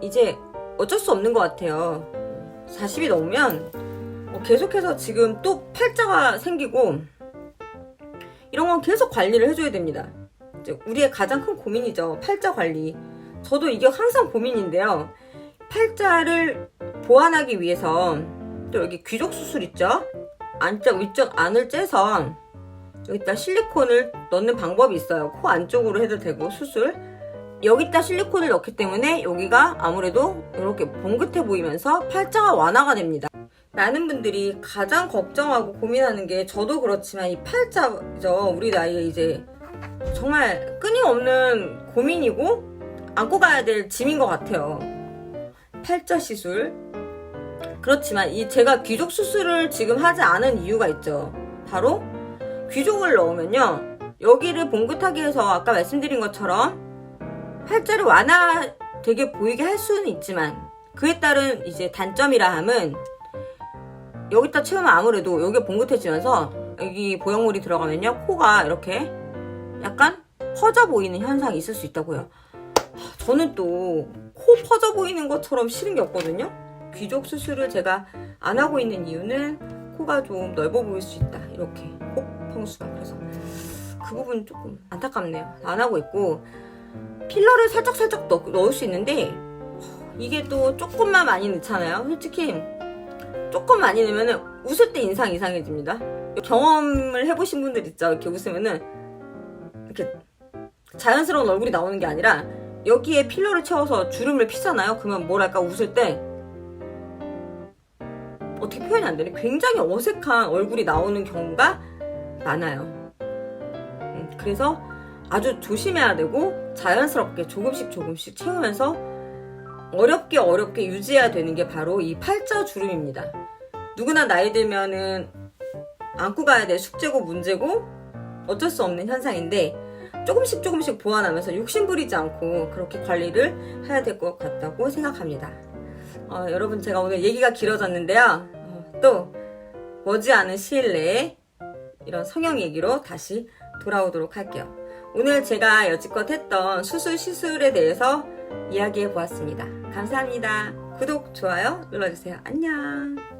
이제 어쩔 수 없는 것 같아요. 40이 넘으면 어, 계속해서 지금 또 팔자가 생기고 이런 건 계속 관리를 해줘야 됩니다. 우리의 가장 큰 고민이죠. 팔자 관리. 저도 이게 항상 고민인데요. 팔자를 보완하기 위해서 또 여기 귀족 수술 있죠? 안쪽 위쪽 안을 째서 여기다 실리콘을 넣는 방법이 있어요. 코 안쪽으로 해도 되고 수술. 여기다 실리콘을 넣기 때문에 여기가 아무래도 이렇게 봉긋해 보이면서 팔자가 완화가 됩니다. 많은 분들이 가장 걱정하고 고민하는 게 저도 그렇지만 이 팔자죠. 우리 나이에 이제 정말 끊임없는 고민이고 안고 가야 될 짐인 것 같아요. 팔자 시술. 그렇지만 이 제가 귀족 수술을 지금 하지 않은 이유가 있죠. 바로 귀족을 넣으면요. 여기를 봉긋하게 해서 아까 말씀드린 것처럼 팔자를 완화 되게 보이게 할 수는 있지만 그에 따른 이제 단점이라 함은 여기다 채우면 아무래도 여기 봉긋해지면서 여기 보형물이 들어가면요 코가 이렇게 약간 퍼져 보이는 현상이 있을 수 있다고요. 하, 저는 또 코 퍼져 보이는 것처럼 싫은 게 없거든요. 귀족 수술을 제가 안 하고 있는 이유는 코가 좀 넓어 보일 수 있다. 이렇게 코 평수가 그래서 그 부분 조금 안타깝네요. 안 하고 있고 필러를 살짝 살짝 넣, 넣을 수 있는데 이게 또 조금만 많이 넣잖아요. 솔직히 조금 많이 넣으면 웃을 때 인상 이상해집니다. 경험을 해보신 분들 있죠. 이렇게 웃으면은 이렇게 자연스러운 얼굴이 나오는 게 아니라 여기에 필러를 채워서 주름을 피잖아요. 그러면 뭐랄까 웃을 때 어떻게 표현이 안 되네. 굉장히 어색한 얼굴이 나오는 경우가 많아요. 음, 그래서 아주 조심해야 되고 자연스럽게 조금씩 조금씩 채우면서 어렵게 어렵게 유지해야 되는 게 바로 이 팔자 주름입니다. 누구나 나이 들면은 안고 가야 될 숙제고 문제고 어쩔 수 없는 현상인데 조금씩 조금씩 보완하면서 욕심 부리지 않고 그렇게 관리를 해야 될 것 같다고 생각합니다. 어, 여러분 제가 오늘 얘기가 길어졌는데요. 어, 또 머지않은 시일 내에 이런 성형 얘기로 다시 돌아오도록 할게요. 오늘 제가 여지껏 했던 수술 시술에 대해서 이야기해 보았습니다. 감사합니다. 구독, 좋아요 눌러주세요. 안녕.